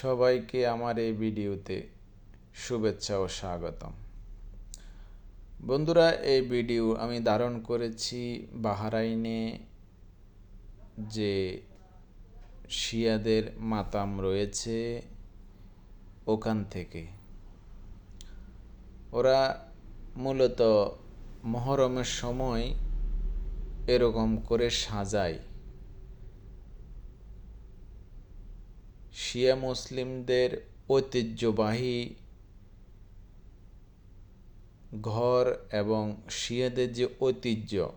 সবাইকে আমার এই ভিডিওতে শুভেচ্ছা ও স্বাগতম। বন্ধুরা, এই ভিডিও আমি ধারণ করেছি বাহারাইনে যে শিয়াদের মাতাম রয়েছে ওখান থেকে। ওরা মূলত মহরমের সময় এরকম করে সাজায়। শিয়া মুসলিমদের ঐতিহ্যবাহী ঘর এবং শিয়াদের যে ঐতিহ্য,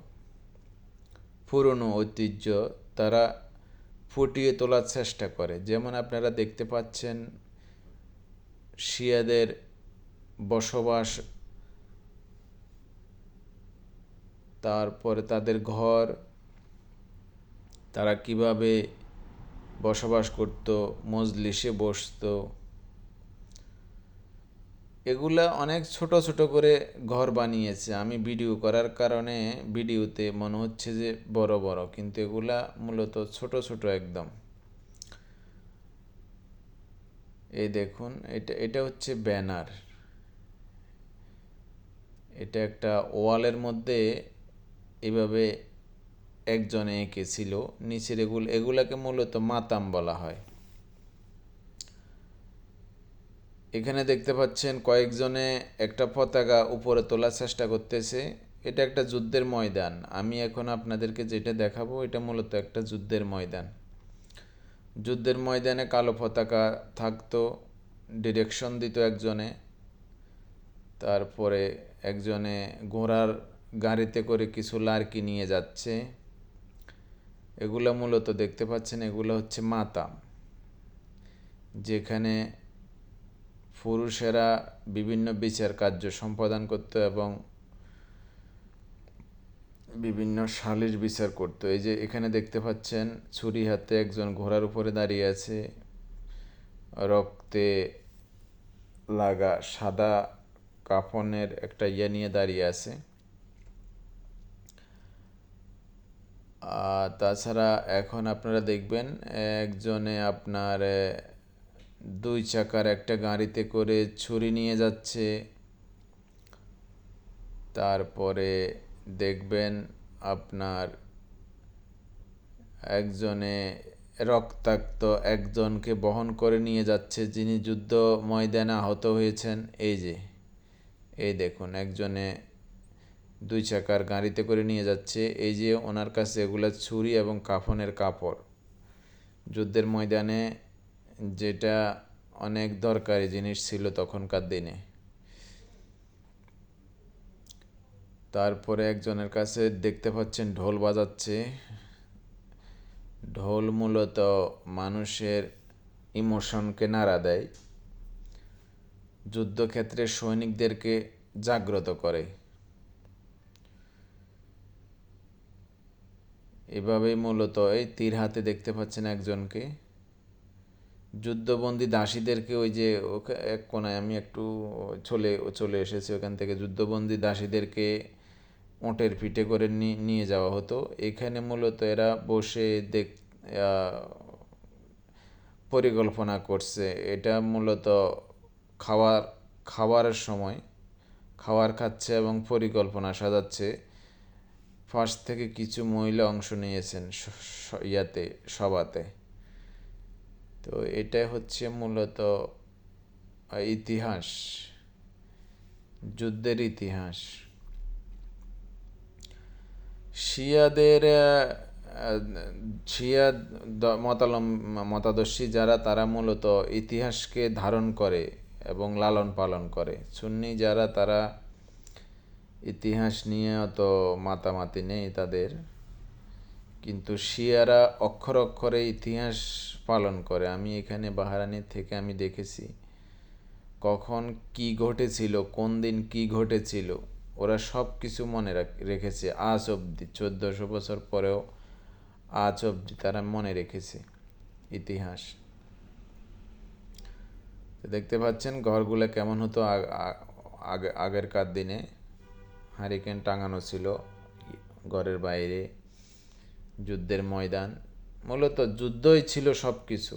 পুরনো ঐতিহ্য, তারা ফুটিয়ে তোলার চেষ্টা করে। যেমন আপনারা দেখতে পাচ্ছেন, শিয়াদের বসবাস, তারপরে তাদের ঘর, তারা কীভাবে বসবাস করত, মজলিসে বসত। এগুলা অনেক ছোট ছোট করে ঘর বানিয়েছে। আমি ভিডিও করার কারণে ভিডিওতে মনে হচ্ছে যে বড় বড়, কিন্তু এগুলা মূলত ছোট ছোট একদম। এই দেখুন, এটা এটা হচ্ছে ব্যানার। এটা একটা ওয়ালের মধ্যে এভাবে একজনে এঁকেছিল, নিচের এগুলো, এগুলাকে মূলত মাতাম বলা হয়। এখানে দেখতে পাচ্ছেন কয়েকজনে একটা পতাকা উপরে তোলার চেষ্টা করতেছে। এটা একটা যুদ্ধের ময়দান। আমি এখন আপনাদেরকে যেটা দেখাবো, এটা মূলত একটা যুদ্ধের ময়দান। যুদ্ধের ময়দানে কালো পতাকা থাকতো, ডিরেকশন দিত একজনে। তারপরে একজনে ঘোড়ার গাড়িতে করে কিছু লার্কি নিয়ে যাচ্ছে। এগুলো মূলত দেখতে পাচ্ছেন, এগুলো হচ্ছে মাতাম যেখানে পুরুষেরা বিভিন্ন বিচার কার্য সম্পাদন করত এবং বিভিন্ন সালিশ বিচার করত। এই যে এখানে দেখতে পাচ্ছেন, ছুরি হাতে একজন ঘোড়ার উপরে দাঁড়িয়ে আছে, রক্তে লাগা সাদা কাফনের একটা ইয়ে নিয়ে দাঁড়িয়ে আছে। তাছাড়া এখন আপনারা দেখবেন, একজনে আপনার দুই চাকার একটা গাড়িতে করে ছুরি নিয়ে যাচ্ছে। তারপরে দেখবেন আপনার একজনে রক্তাক্ত একজনকে বহন করে নিয়ে যাচ্ছে, যিনি যুদ্ধ ময়দানে আহত হয়েছেন। এই যে, এই দেখুন, একজনে দুই চাকার গাড়িতে করে নিয়ে যাচ্ছে। এই যে ওনার কাছে এগুলো ছুরি এবং কাফনের কাপড়। যুদ্ধের ময়দানে যেটা অনেক দরকারি জিনিস ছিল তখনকার দিনে। তারপরে একজনের কাছে দেখতে পাচ্ছেন ঢোল বাজাচ্ছে। ঢোল মূলত মানুষের ইমোশনকে নাড়া দেয়। যুদ্ধক্ষেত্রে সৈনিকদেরকে জাগ্রত করে। এভাবেই মূলত এই তীর হাতে দেখতে পাচ্ছেন একজনকে। যুদ্ধবন্দী দাসীদেরকে ওই যে এক কোনায় আমি একটু চলে চলে এসেছি ওখান থেকে। যুদ্ধবন্দী দাসীদেরকে ওঁটের পিঠে করে নিয়ে যাওয়া হতো। এখানে মূলত এরা বসে দেখ পরিকল্পনা করছে। এটা মূলত খাওয়ার খাবারের সময়। খাবার খাচ্ছে এবং পরিকল্পনা সাজাচ্ছে। পাশ থেকে কিছু মহিলা অংশ নিয়েছেন ইয়াতে, সভাতে। তো এটাই হচ্ছে মূলত ইতিহাস, যুদ্ধের ইতিহাস। শিয়াদের শিয়া মতালম, মতাদর্শী যারা, তারা মূলত ইতিহাসকে ধারণ করে এবং লালন পালন করে। সুন্নি যারা, তারা ইতিহাস নিয়ে অত মাতামাতি নেই তাদের। কিন্তু শিয়ারা অক্ষর অক্ষরে ইতিহাস পালন করে। আমি এখানে বাহারানি থেকে আমি দেখেছি কখন কি ঘটেছিল, কোন দিন কি ঘটেছিল, ওরা সব কিছু মনে রেখেছে। আজ অবধি, চোদ্দোশো বছর পরেও আজ অবধি তারা মনে রেখেছে ইতিহাস। দেখতে পাচ্ছেন, ঘরগুলো কেমন হতো আগে, আগেরকার দিনে। হারিকেন টাঙানো ছিল ঘরের বাইরে যুদ্ধের ময়দান। মূলত যুদ্ধই ছিল সব কিছু